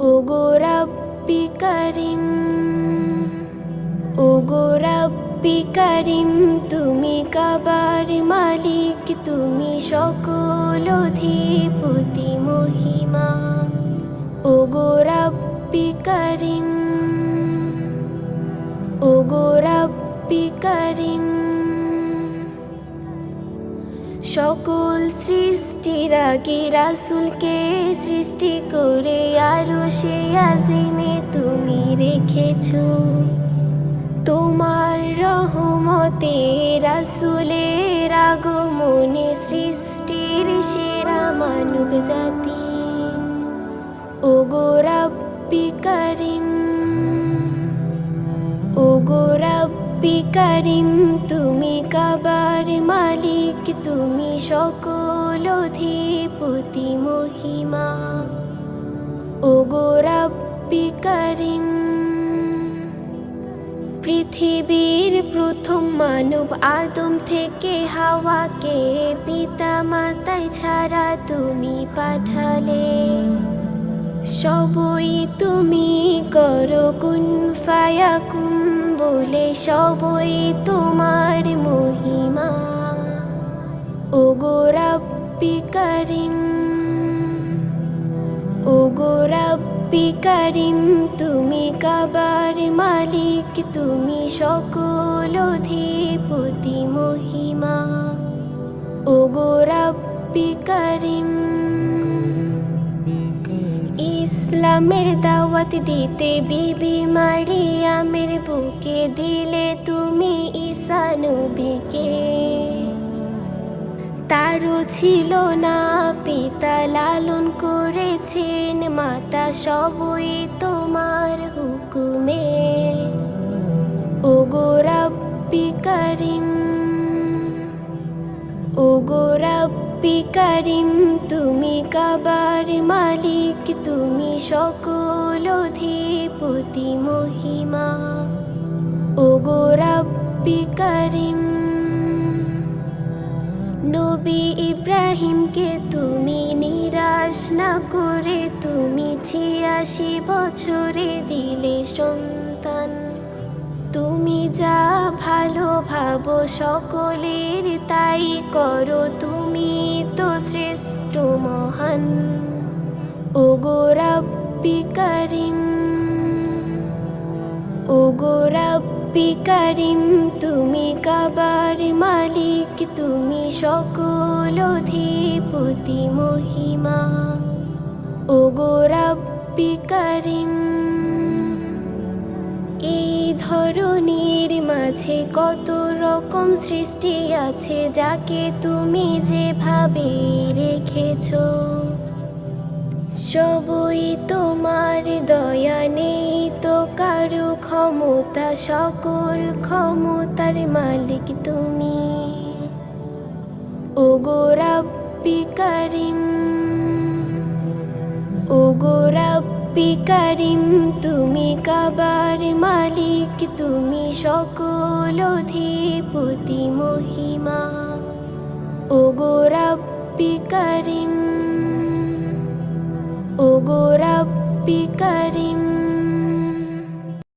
ওগো রাব্বি করিম, ওগো রাব্বি করিম, তুমি কাবার মালিক, তুমি সকল অধিপতি মহিমা। ওগো রাব্বি করিম, ওগো রাব্বি করিম সকল সৃষ্টির আগে রাসুলকে সৃষ্টি করে আরও সে আজিমে তুমি রেখেছ। তোমার রহমতে রাসুলের আগমনে সৃষ্টির সেরা মানব জাতি। ওগো রাব্বি করিম, ওগো রাব্বি করিম, তুমি কাবার মালিক, তুমি সকল অধিপতি মহিমা। ওগো রাব্বি করিম, পৃথিবীর প্রথম মানব আদম থেকে হাওয়াকে পিতা মাতায় ছাড়া তুমি পাঠালে। সবই তুমি করো, কুন ফায়াকুন বলে সবই তোমার মহিমা। ওগো রাব্বি করিম, ওগো রাব্বি করিম, তুমি কাবার মালিক, তুমি সকল অধিপতি মহিমা। ওগো রাব্বি করিম ইসলামের দাওয়াত দিতে বিবি মারিয়ামের বুকে দিলে তুমি ঈসা নবীকে। তারও ছিল না, পিতা লালন করেছেন, মাতা সবই তোমার হুকুমে। ওগো রাব্বি করিম ওগো রাব্বি করিম, তুমি কাবার মালিক, তুমি সকল অধিপতি মহিমা। ওগো রাব্বি করিম, নবী ইব্রাহিমকে তুমি নিরাশ না করে, তুমি ছিয়াশি বছরে দিলে সন্তান। তুমি যা ভালো ভাবো সকলের তাই করো। তুমি তো শ্রেষ্ঠ মহান। ও রাব্বি করিম, ওগো রাব্বি করিম, তুমি কাবার মালিক, তুমি সকল অধিপতি মহিমা। ওগো রাব্বি করিম ধরনের মাঝে কত রকম সৃষ্টি আছে যাকে তুমি যেভাবে রেখেছ। সবই তোমার দয়া নেই তো কারও ক্ষমতা, সকল ক্ষমতার মালিক তুমি। ওগো রাব্বি করিম ওগো রাব্বি করিম তুমি কাবার মালিক, তুমি সকল অধিপতি মহিমা। ও গো রব্বি করিম ও গো রব্বি করিম